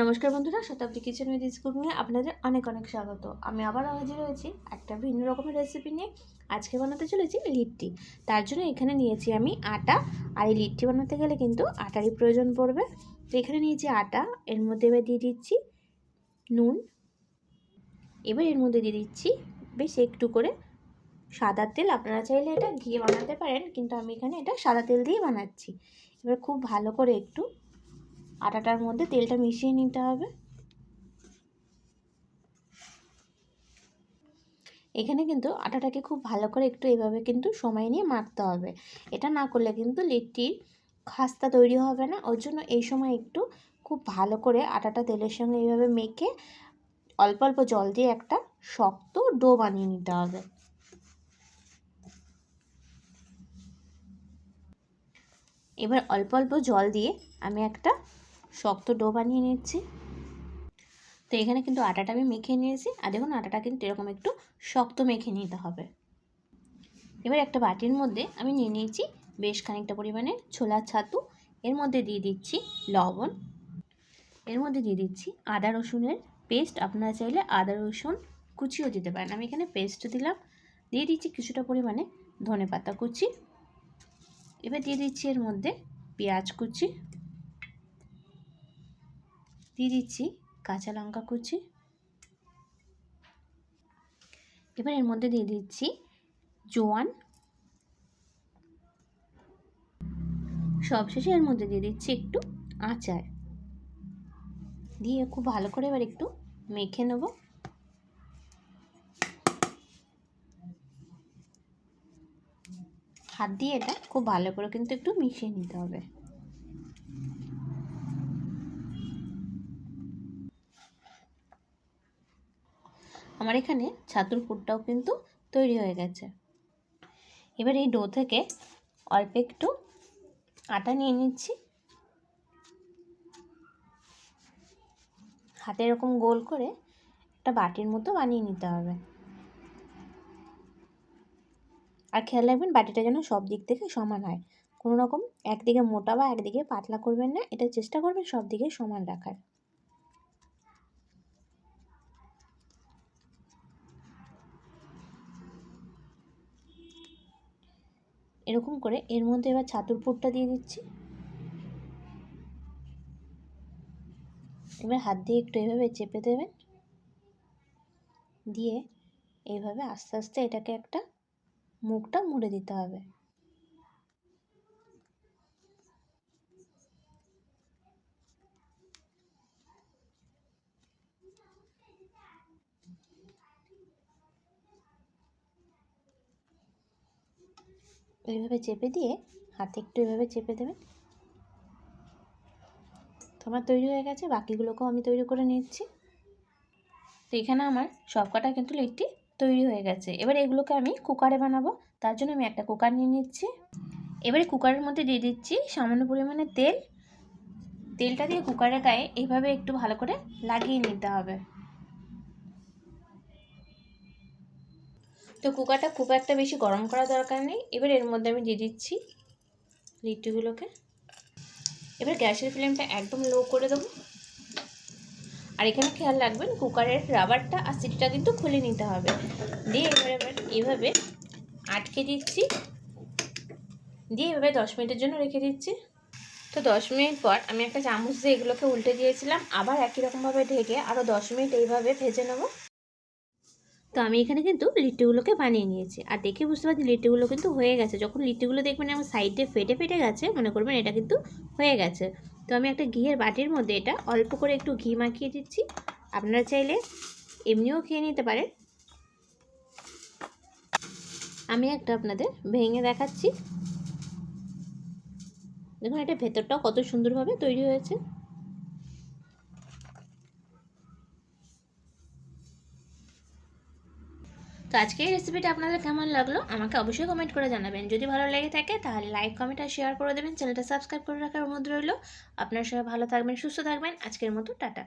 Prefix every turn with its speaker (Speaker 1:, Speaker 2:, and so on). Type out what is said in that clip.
Speaker 1: নমস্কার বন্ধুরা, শতাব্দী kitchen with school নিয়ে আপনাদের অনেক অনেক স্বাগত। আমি আবার হাজির হয়েছি একটা ভিন্ন রকমের রেসিপি নিয়ে। আজকে বানাতে চলেছি লিট্টি। তার জন্য এখানে নিয়েছি আমি আটা, আর এই লিট্টি বানাতে গেলে কিন্তু আটারই প্রয়োজন পড়বে। তো এখানে নিয়েছি আটা, এর মধ্যে এবার দিয়ে দিচ্ছি নুন। এবার এর মধ্যে দিয়ে দিচ্ছি বেশ একটু করে সাদা তেল। আপনারা চাইলে এটা ঘিয়ে বানাতে পারেন, কিন্তু আমি এখানে এটা সাদা তেল দিয়ে বানাচ্ছি। এবার খুব ভালো করে একটু আটাটার মধ্যে তেলটা মিশিয়ে নিতে হবে। এখানে কিন্তু আটাটাকে খুব ভালো করে একটু এভাবে কিন্তু সময় নিয়ে মাখতে হবে। এটা না করলে কিন্তু লিট্টির খাস্তা তৈরি হবে না। ওর জন্য এই সময় একটু খুব ভালো করে আটাটা তেলের সঙ্গে এইভাবে মেখে অল্প অল্প জল দিয়ে একটা শক্ত ডো বানিয়ে নিতে হবে। এবার অল্প অল্প জল দিয়ে আমি একটা শক্ত ডো বানিয়ে নিচ্ছি। তো এখানে কিন্তু আটাটা আমি মেখে নিয়েছি। আর দেখুন, আটাটা কিন্তু এরকম একটু শক্ত মেখে নিতে হবে। এবার একটা বাটির মধ্যে আমি নিয়ে নিয়েছি বেশ খানিকটা পরিমাণে ছোলার ছাতু। এর মধ্যে দিয়ে দিচ্ছি লবণ। এর মধ্যে দিয়ে দিচ্ছি আদা রসুনের পেস্ট। আপনারা চাইলে আদা, রসুন কুচিও দিতে পারেন। আমি এখানে পেস্ট দিলাম। দিয়ে দিচ্ছি কিছুটা পরিমাণে ধনে পাতা কুচি। এবার দিয়ে দিচ্ছি এর মধ্যে পেঁয়াজ কুচি। দিয়ে দিচ্ছি কাঁচা লঙ্কা কুচি। এবার এর মধ্যে দিয়ে দিচ্ছি জোয়ান। সবশেষে এর মধ্যে দিয়ে দিচ্ছি একটু আচার। দিয়ে খুব ভালো করে এবার একটু মেখে নেব। হাত দিয়ে এটা খুব ভালো করে কিন্তু একটু মিশিয়ে নিতে হবে। আমার এখানে ছাতুর পুরটাও কিন্তু তৈরি হয়ে গেছে। এবার এই ডো থেকে অল্প একটু আটা নিয়ে নিচ্ছি। হাতে এরকম গোল করে একটা বাটির মতো বানিয়ে নিতে হবে। আর খেয়াল রাখবেন, বাটিটা যেন সব দিক থেকে সমান হয়। কোনো রকম একদিকে মোটা বা একদিকে পাতলা করবেন না, এটা চেষ্টা করবেন সব দিকে সমান রাখার। এরকম করে এর মধ্যে এবার ছাতুর পুরটা দিয়ে দিচ্ছি। এবার হাত দিয়ে একটু এভাবে চেপে দেবেন। দিয়ে এইভাবে আস্তে আস্তে এটাকে একটা মুখটা মুড়ে দিতে হবে। এইভাবে চেপে দিয়ে, হাতে একটু এভাবে চেপে দেবেন। তোমার তৈরি হয়ে গেছে, বাকিগুলোকেও আমি তৈরি করে নিচ্ছি। তো এখানে আমার সব কটা কিন্তু লিট্টি তৈরি হয়ে গেছে। এবার এগুলোকে আমি কুকারে বানাবো, তার জন্য আমি একটা কুকার নিয়ে নিচ্ছি। এবারে কুকারের মধ্যে দিয়ে দিচ্ছি সামান্য পরিমাণে তেল। তেলটা দিয়ে কুকারের গায়ে এইভাবে একটু ভালো করে লাগিয়ে নিতে হবে। তো কুকারটা খুব একটা বেশি গরম করা দরকার নেই। এবার এর মধ্যে আমি দিয়ে দিচ্ছি লিট্টিগুলোকে। এবার গ্যাসের ফ্লেমটা একদম লো করে দেবো। আর এখানে খেয়াল রাখবেন, কুকারের রাবারটা আর সিটিটা কিন্তু খুলে নিতে হবে। দিয়ে এবার এবার এভাবে আটকে দিচ্ছি। দিয়ে এভাবে দশ মিনিটের জন্য রেখে দিচ্ছি। তো দশ মিনিট পর আমি একটা চামচ দিয়ে এগুলোকে উল্টে দিয়েছিলাম। আবার একই রকমভাবে ঢেকে আরও দশ মিনিট এইভাবে ভেজে নেব। তো আমি এখানে কিন্তু লিট্টিগুলোকে বানিয়ে নিয়েছি। আর দেখে বুঝতে পারছি লিট্টিগুলো কিন্তু হয়ে গেছে। যখন লিট্টিগুলো দেখবেন আমার সাইডে ফেটে ফেটে গেছে, মনে করবেন এটা কিন্তু হয়ে গেছে। তো আমি একটা ঘিয়ের বাটির মধ্যে এটা অল্প করে একটু ঘি মাখিয়ে দিচ্ছি। আপনারা চাইলে এমনিও খেয়ে নিতে পারেন। আমি একটা আপনাদের ভেঙে দেখাচ্ছি। দেখুন, এটা ভেতরটাও কত সুন্দরভাবে তৈরি হয়েছে। তো আজকে এই রেসিপিটা আপনাদের কেমন লাগল, আমাকে অবশ্যই কমেন্ট করে জানাবেন। যদি ভালো লেগে থাকে, তাহলে লাইক কমেন্ট আর শেয়ার করে দেবেন। চ্যানেলটা সাবস্ক্রাইব করে রাখার অনুরোধ রইল। আপনার সবাই ভালো থাকবেন, সুস্থ থাকবেন। আজকের মতো, টাটা।